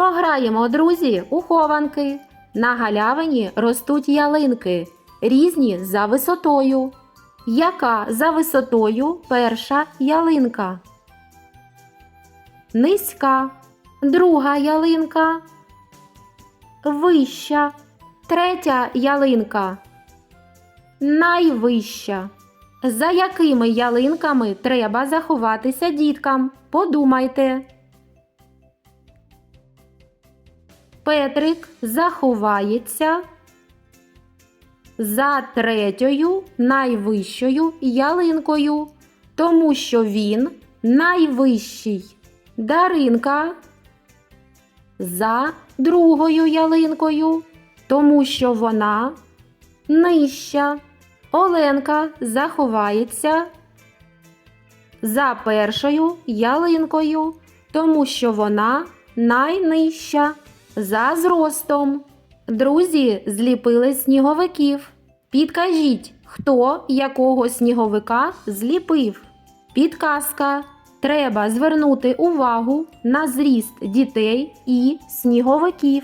Пограємо, друзі, у хованки. На галявині ростуть ялинки, різні за висотою. Яка за висотою перша ялинка? Низька, друга ялинка. Вища, третя ялинка. Найвища. За якими ялинками треба заховатися діткам? Подумайте. Петрик заховається за третьою найвищою ялинкою, тому що він найвищий. Даринка за другою ялинкою, тому що вона нижча. Оленка заховається за першою ялинкою, тому що вона найнижча за зростом. Друзі зліпили сніговиків. Підкажіть, хто якого сніговика зліпив. Підказка. Треба звернути увагу на зріст дітей і сніговиків.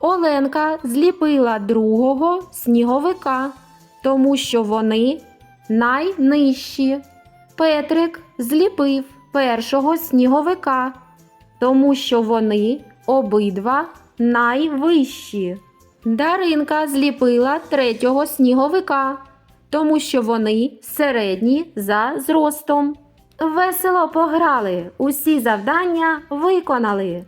Оленка зліпила другого сніговика, тому що вони найнижчі. Петрик зліпив першого сніговика, тому що вони обидва найвищі. Даринка зліпила третього сніговика, тому що вони середні за зростом. Весело пограли, усі завдання виконали.